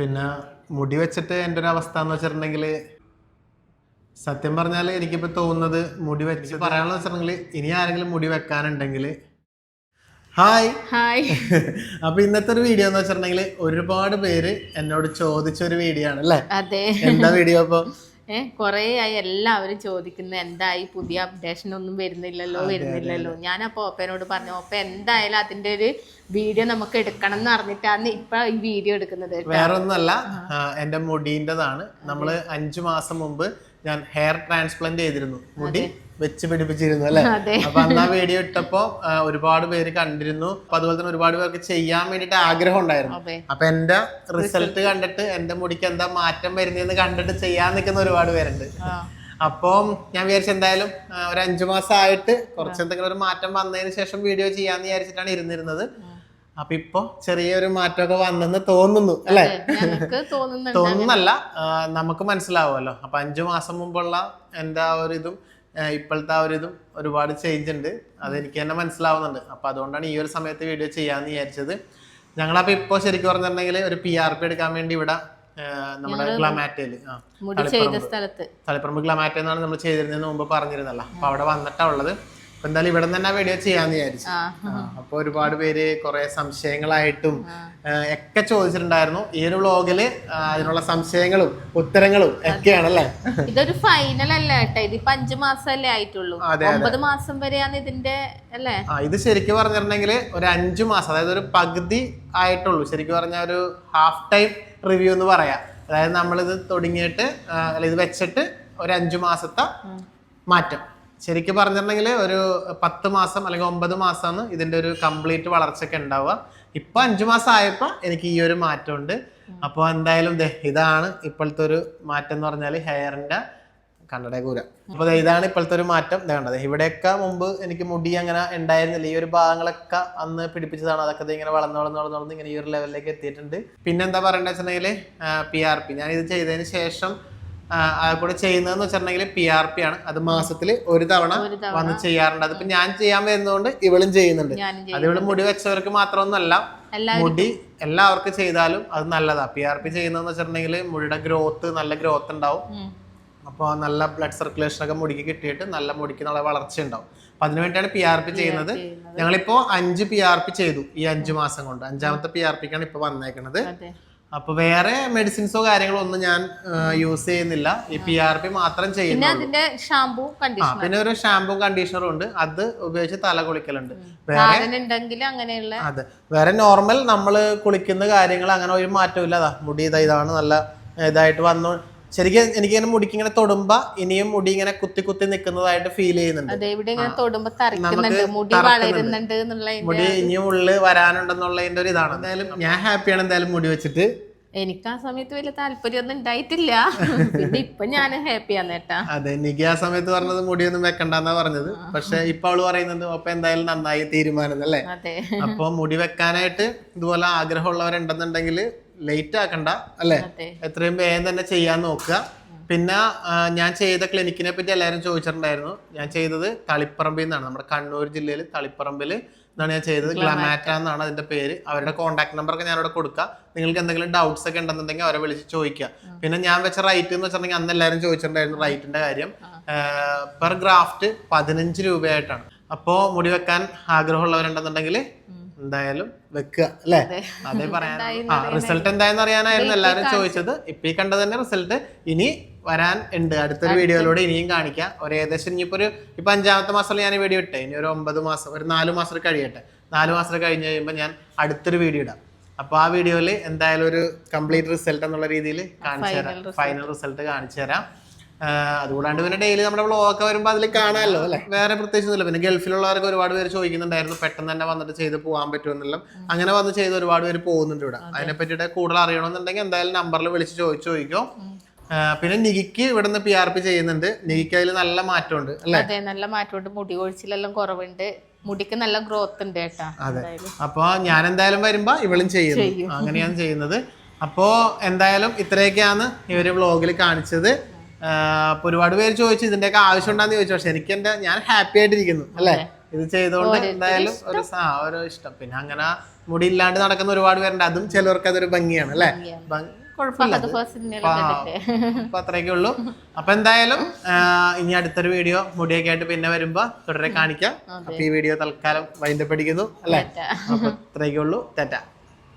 പിന്നെ മുടി വെച്ചിട്ട് എന്റെ ഒരു അവസ്ഥ എന്ന് വെച്ചിട്ടുണ്ടെങ്കിൽ സത്യം പറഞ്ഞാൽ എനിക്കിപ്പോൾ തോന്നുന്നത് മുടി വെച്ച് പറയാനുള്ള വെച്ചിട്ടുണ്ടെങ്കിൽ ഇനി ആരെങ്കിലും മുടി വെക്കാനുണ്ടെങ്കിൽ ഹായ് ഹായ് അപ്പൊ ഇന്നത്തെ ഒരു വീഡിയോ എന്ന് വെച്ചിട്ടുണ്ടെങ്കിൽ ഒരുപാട് പേര് എന്നോട് ചോദിച്ച ഒരു വീഡിയോ ആണ് അല്ലേ? അതെ. എന്താ വീഡിയോ അപ്പൊ കൊറേ ആയി എല്ലാവരും ചോദിക്കുന്നത് എന്തായി പുതിയ അപ്ഡേഷൻ ഒന്നും വരുന്നില്ലല്ലോ വരുന്നില്ലല്ലോ. ഞാൻ അപ്പൊ ഓപ്പനോട് പറഞ്ഞു ഓപ്പ എന്തായാലും അതിന്റെ ഒരു വീഡിയോ നമുക്ക് എടുക്കണം എന്ന് പറഞ്ഞിട്ടാണ് ഇപ്പൊ ഈ വീഡിയോ എടുക്കുന്നത് വേറൊന്നല്ല വേറെ ഒന്നല്ല എന്റെ മുടീന്റെതാണ്. നമ്മൾ അഞ്ചു മാസം മുമ്പ് ഞാൻ ഹെയർ ട്രാൻസ്പ്ലാന്റ് ചെയ്തിരുന്നു മുടി. വെച്ച് പിടിപ്പിച്ചിരുന്നു അല്ലെ? അപ്പൊ അന്ന് ആ വീഡിയോ ഇട്ടപ്പോ ഒരുപാട് പേര് കണ്ടിരുന്നു. അപ്പൊ അതുപോലെ തന്നെ ഒരുപാട് പേർക്ക് ചെയ്യാൻ വേണ്ടിട്ട് ആഗ്രഹം ഉണ്ടായിരുന്നു. അപ്പൊ എന്റെ റിസൾട്ട് കണ്ടിട്ട് എന്റെ മുടിക്ക് എന്താ മാറ്റം വരുന്നതെന്ന് കണ്ടിട്ട് ചെയ്യാൻ നിൽക്കുന്ന ഒരുപാട് പേരുണ്ട്. അപ്പം ഞാൻ വിചാരിച്ചു എന്തായാലും ഒരു അഞ്ചു മാസം ആയിട്ട് കുറച്ച് എന്തെങ്കിലും ഒരു മാറ്റം വന്നതിന് ശേഷം വീഡിയോ ചെയ്യാന്ന് വിചാരിച്ചിട്ടാണ് ഇരുന്നിരുന്നത്. അപ്പൊ ഇപ്പൊ ചെറിയൊരു മാറ്റമൊക്കെ വന്നെന്ന് തോന്നുന്നു അല്ലെ? തോന്നുന്നല്ല നമുക്ക് മനസ്സിലാവുമല്ലോ. അപ്പൊ അഞ്ചു മാസം മുമ്പുള്ള എന്താ ആ ഒരു ഇതും ഇപ്പോഴത്തെ ആ ഒരു ഇതും ഒരുപാട് ചേഞ്ച് ഉണ്ട്. അതെനിക്ക് തന്നെ മനസ്സിലാവുന്നുണ്ട്. അപ്പൊ അതുകൊണ്ടാണ് ഈ ഒരു സമയത്ത് വീഡിയോ ചെയ്യാന്ന് വിചാരിച്ചത്. ഞങ്ങളപ്പോ ഇപ്പൊ ശരിക്കും പറഞ്ഞിട്ടുണ്ടെങ്കിൽ ഒരു പി ആർ പി എടുക്കാൻ വേണ്ടി ഇവിടെ നമ്മുടെ ഗ്ലമാറ്റയിൽ തളിപ്പറമ്പ്. ഗ്ലമാറ്റ എന്നാണ് നമ്മൾ ചെയ്തിരുന്നതിന് മുമ്പ് പറഞ്ഞിരുന്നല്ലോ. അപ്പോൾ അവിടെ വന്നിട്ടാണ് ഉള്ളത്. അപ്പൊ എന്തായാലും ഇവിടെ തന്നെ വീഡിയോ ചെയ്യാന്ന് വിചാരിച്ചു. അപ്പൊ ഒരുപാട് പേര് കുറെ സംശയങ്ങളായിട്ടും ഒക്കെ ചോദിച്ചിട്ടുണ്ടായിരുന്നു. ഈ ഒരു വ്ളോഗിൽ അതിനുള്ള സംശയങ്ങളും ഉത്തരങ്ങളും ഒക്കെയാണ് അല്ലേ ഇതൊരു ഫൈനൽ അല്ല കേട്ടോ. ഇതിപ്പോ അഞ്ചു മാസമല്ലേ ആയിട്ടുള്ളൂ. ഒമ്പത് മാസം വരെയാണ് ഇതിന്റെ അല്ലേ? ഇത് ശരിക്കും പറഞ്ഞിട്ടുണ്ടെങ്കിൽ ഒരു അഞ്ചു മാസം അതായത് ഒരു പകുതി ആയിട്ടുള്ളൂ. ശരിക്കും പറഞ്ഞ ഒരു ഹാഫ് ടൈം റിവ്യൂ എന്ന് പറയാം. അതായത് നമ്മളിത് തുടങ്ങിയിട്ട് അല്ല ഇത് വെച്ചിട്ട് ഒരു അഞ്ചു മാസത്തെ മാറ്റം. ശരിക്കും പറഞ്ഞിട്ടുണ്ടെങ്കിൽ ഒരു പത്ത് മാസം അല്ലെങ്കിൽ ഒമ്പത് മാസമാണ് ഇതിന്റെ ഒരു കംപ്ലീറ്റ് വളർച്ചയൊക്കെ ഉണ്ടാവുക. ഇപ്പൊ അഞ്ചു മാസം ആയപ്പോ എനിക്ക് ഈ ഒരു മാറ്റമുണ്ട്. അപ്പോൾ എന്തായാലും ഇതാണ് ഇപ്പോഴത്തെ ഒരു മാറ്റം എന്ന് പറഞ്ഞാൽ ഹെയറിന്റെ കണ്ണട കൂര. അപ്പൊ ദേ ഇതാണ് ഇപ്പോഴത്തെ ഒരു മാറ്റം. കണ്ടത് ഇവിടെയൊക്കെ മുമ്പ് എനിക്ക് മുടി അങ്ങനെ ഉണ്ടായിരുന്നില്ല. ഈ ഒരു ഭാഗങ്ങളൊക്കെ അന്ന് പിടിപ്പിച്ചതാണ്. അതൊക്കെ ഇങ്ങനെ വളർന്ന് വളർന്ന് വളർന്ന് വളർന്ന് ഇങ്ങനെ ഈ ഒരു ലെവലിലേക്ക് എത്തിയിട്ടുണ്ട്. പിന്നെന്താ പറയണ്ടെന്ന് വെച്ചിട്ടുണ്ടെങ്കിൽ പി ആർ പി ഞാൻ ഇത് ചെയ്തതിന് ശേഷം കൂടെ ചെയ്യുന്നതെന്ന് വെച്ചിട്ടുണ്ടെങ്കിൽ പി ആർ പി ആണ്. അത് മാസത്തിൽ ഒരു തവണ വന്ന് ചെയ്യാറുണ്ട്. അതിപ്പോ ഞാൻ ചെയ്യാൻ വരുന്നതുകൊണ്ട് ഇവളും ചെയ്യുന്നുണ്ട്. അത് ഇവിടെ മുടി വെച്ചവർക്ക് മാത്രമൊന്നുമല്ല മുടി എല്ലാവർക്കും ചെയ്താലും അത് നല്ലതാ. പി ആർ പി ചെയ്യുന്നതെന്ന് വെച്ചിട്ടുണ്ടെങ്കിൽ മുടിയുടെ ഗ്രോത്ത് നല്ല ഗ്രോത്ത് ഉണ്ടാവും. അപ്പൊ അപ്പോൾ നല്ല ബ്ലഡ് സർക്കുലേഷൻ ഒക്കെ മുടിക്ക് കിട്ടിയിട്ട് നല്ല മുടിക്ക് നല്ല വളർച്ച ഉണ്ടാവും. അപ്പൊ അതിനുവേണ്ടിയാണ് പി ആർ പി ചെയ്യുന്നത്. ഞങ്ങളിപ്പോ അഞ്ച് പി ആർ പി ചെയ്തു ഈ അഞ്ച് മാസം കൊണ്ട്. അഞ്ചാമത്തെ പി ആർ പിക്കാണ് ഇപ്പൊ വന്നേക്കുന്നത് അപ്പൊ വേറെ മെഡിസിൻസോ കാര്യങ്ങളോ ഒന്നും ഞാൻ യൂസ് ചെയ്യുന്നില്ല. ഈ പി ആർ പി മാത്രം ചെയ്യുന്നു ഷാമ്പു കണ്ടീഷണർ പിന്നെ ഒരു ഷാമ്പൂ കണ്ടീഷണറും ഉണ്ട്. അത് ഉപയോഗിച്ച് തല കുളിക്കലുണ്ട്. വേറെ അങ്ങനെയുള്ള അതെ. വേറെ നോർമൽ നമ്മൾ കുളിക്കുന്ന കാര്യങ്ങൾ അങ്ങനെ ഒരു മാറ്റവും ഇല്ല. മുടി ഇതാ ഇതാണ് നല്ല ഇതായിട്ട് വന്നു. ശരിക്കും എനിക്ക് ഇങ്ങനെ മുടിക്ക് ഇങ്ങനെ തൊടുമ്പോ ഇനിയും മുടി ഇങ്ങനെ കുത്തി കുത്തി നിൽക്കുന്നതായിട്ട് ഫീൽ ചെയ്യുന്നുണ്ട്. മുടി ഇനിയും ഉള്ളിൽ വരാനുണ്ടെന്നുള്ളതിന്റെ ഒരു ഇതാണ്. എന്തായാലും ഞാൻ ഹാപ്പിയാണ് എന്തായാലും മുടി വെച്ചിട്ട്. എനിക്ക് ആ സമയത്ത് വലിയ താല്പര്യമൊന്നും ഉണ്ടായിട്ടില്ല. പിന്നെ ഇപ്പൊ ഞാൻ ഹാപ്പിയാണ് കേട്ടാ. അതെ എനിക്ക് ആ സമയത്ത് പറഞ്ഞത് മുടിയൊന്നും വെക്കണ്ടെന്നാ പറഞ്ഞത്. പക്ഷെ ഇപ്പൊ അവൾ പറയുന്നത് അപ്പൊ എന്തായാലും നന്നായി തീരുമാനം അല്ലേ അപ്പൊ മുടി വെക്കാനായിട്ട് ഇതുപോലെ ആഗ്രഹമുള്ളവരുണ്ടെന്നുണ്ടെങ്കിൽ ലേറ്റ് ആക്കണ്ട. അല്ലേ? എത്രയും വേഗം തന്നെ ചെയ്യാൻ നോക്കുക. പിന്നെ ഞാൻ ചെയ്ത ക്ലിനിക്കിനെ പറ്റി എല്ലാവരും ചോദിച്ചിട്ടുണ്ടായിരുന്നു. ഞാൻ ചെയ്തത് തളിപ്പറമ്പിൽ നിന്നാണ്. നമ്മുടെ കണ്ണൂർ ജില്ലയിൽ തളിപ്പറമ്പിൽ എന്നാണ് ഞാൻ ചെയ്തത്. ഗ്ലമാറ്റ എന്നാണ് അതിന്റെ പേര്. അവരുടെ കോൺടാക്ട് നമ്പർ ഒക്കെ ഞാൻ അവിടെ കൊടുക്കുക നിങ്ങൾക്ക് എന്തെങ്കിലും ഡൗട്ട്സ് ഒക്കെ ഉണ്ടെന്നുണ്ടെങ്കിൽ അവരെ വിളിച്ച് ചോദിക്കുക. പിന്നെ ഞാൻ വെച്ച റൈറ്റ് എന്ന് വെച്ചിട്ടുണ്ടെങ്കിൽ അന്ന് എല്ലാവരും ചോദിച്ചിട്ടുണ്ടായിരുന്നു റൈറ്റിന്റെ കാര്യം. പെർ ഗ്രാഫ്റ്റ് പതിനഞ്ച് രൂപയായിട്ടാണ്. അപ്പോ മുടി വെക്കാൻ ആഗ്രഹമുള്ളവരുണ്ടെന്നുണ്ടെങ്കിൽ എന്തായാലും വെക്കുക അല്ലേ? അതേ. പറയാൻ ആ റിസൾട്ട് എന്തായെന്ന് അറിയാനായിരുന്നു എല്ലാവരും ചോദിച്ചത്. ഇപ്പൊ ഈ കണ്ട തന്നെ റിസൾട്ട് ഇനി വരാൻ ഉണ്ട്. അടുത്തൊരു വീഡിയോയിലൂടെ ഇനിയും കാണിക്കാം. ഒരു ഏകദേശം ഇനിയിപ്പോ ഒരു ഇപ്പൊ അഞ്ചാമത്തെ മാസത്തിൽ ഞാൻ വീഡിയോ ഇട്ടേ. ഇനി ഒരു ഒമ്പത് മാസം ഒരു നാല് മാസം കഴിയട്ടെ. നാല് മാസം കഴിഞ്ഞ് കഴിയുമ്പോൾ ഞാൻ അടുത്തൊരു വീഡിയോ ഇടാം. അപ്പൊ ആ വീഡിയോയിൽ എന്തായാലും ഒരു കംപ്ലീറ്റ് റിസൾട്ട് എന്നുള്ള രീതിയിൽ കാണിച്ചു തരാം. ഫൈനൽ റിസൾട്ട് കാണിച്ചു തരാം. അതുകൂടാണ്ട് പിന്നെ ഡെയിലി നമ്മുടെ വ്ളോഗൊക്കെ വരുമ്പോൾ അതിൽ കാണാമല്ലോ അല്ലേ? വേറെ പ്രത്യേകിച്ചൊന്നുമില്ല. പിന്നെ ഗൾഫിലുള്ളവർക്ക് ഒരുപാട് പേര് ചോദിക്കുന്നുണ്ടായിരുന്നു പെട്ടെന്ന് തന്നെ വന്നിട്ട് ചെയ്ത് പോകാൻ പറ്റുമെന്നുള്ള. അങ്ങനെ വന്ന് ചെയ്ത് ഒരുപാട് പേര് പോകുന്നുണ്ട് ഇവിടെ. അതിനെ പറ്റിയിട്ട് കൂടുതൽ അറിയണമെന്നുണ്ടെങ്കിൽ എന്തായാലും നമ്പറിൽ വിളിച്ച് ചോദിച്ചു ചോദിക്കും. പിന്നെ നികിക്ക് ഇവിടുന്ന് പി ആർ പി ചെയ്യുന്നുണ്ട്. നികിക്ക് അതിൽ നല്ല മാറ്റമുണ്ട് അല്ലെ? അതെ നല്ല മാറ്റമുണ്ട്. മുടി കൊഴിച്ചിലെല്ലാം കുറവുണ്ട്. മുടിക്ക് നല്ല ഗ്രോത്ത് ഉണ്ട് കേട്ടോ. അതെ. അപ്പൊ ഞാൻ എന്തായാലും വരുമ്പോ ഇവളും ചെയ്യുന്നു. അങ്ങനെയാണ് ചെയ്യുന്നത്. അപ്പോ എന്തായാലും ഇത്രയൊക്കെയാണ് ഈ ഒരു വ്ളോഗിൽ കാണിച്ചത്. അപ്പോൾ ഒരുപാട് പേര് ചോദിച്ചു ഇതിന്റെയൊക്കെ ആവശ്യം ഉണ്ടാന്ന് ചോദിച്ചു. പക്ഷെ എനിക്ക് എന്റെ ഞാൻ ഹാപ്പി ആയിട്ടിരിക്കുന്നു അല്ലേ? ഇത് ചെയ്തുകൊണ്ട് എന്തായാലും ഒരു ആ ഒരു ഇഷ്ടം. പിന്നെ അങ്ങനെ മുടി ഇല്ലാണ്ട് നടക്കുന്ന ഒരുപാട് പേരുണ്ട്. അതും ചിലവർക്ക് അതൊരു ഭംഗിയാണ് അല്ലെ? അപ്പൊ അത്രയൊക്കെ ഉള്ളു. അപ്പൊ എന്തായാലും ഇനി അടുത്തൊരു വീഡിയോ മുടിയൊക്കെ ആയിട്ട് പിന്നെ വരുമ്പോ തുടരെ കാണിക്കാം. അപ്പൊ ഈ വീഡിയോ തൽക്കാലം വൈദ്യപ്പെടിക്കുന്നു അടിക്കുന്നു അല്ലേ? അപ്പൊ അത്രയൊക്കെ ഉള്ളു. തെറ്റാ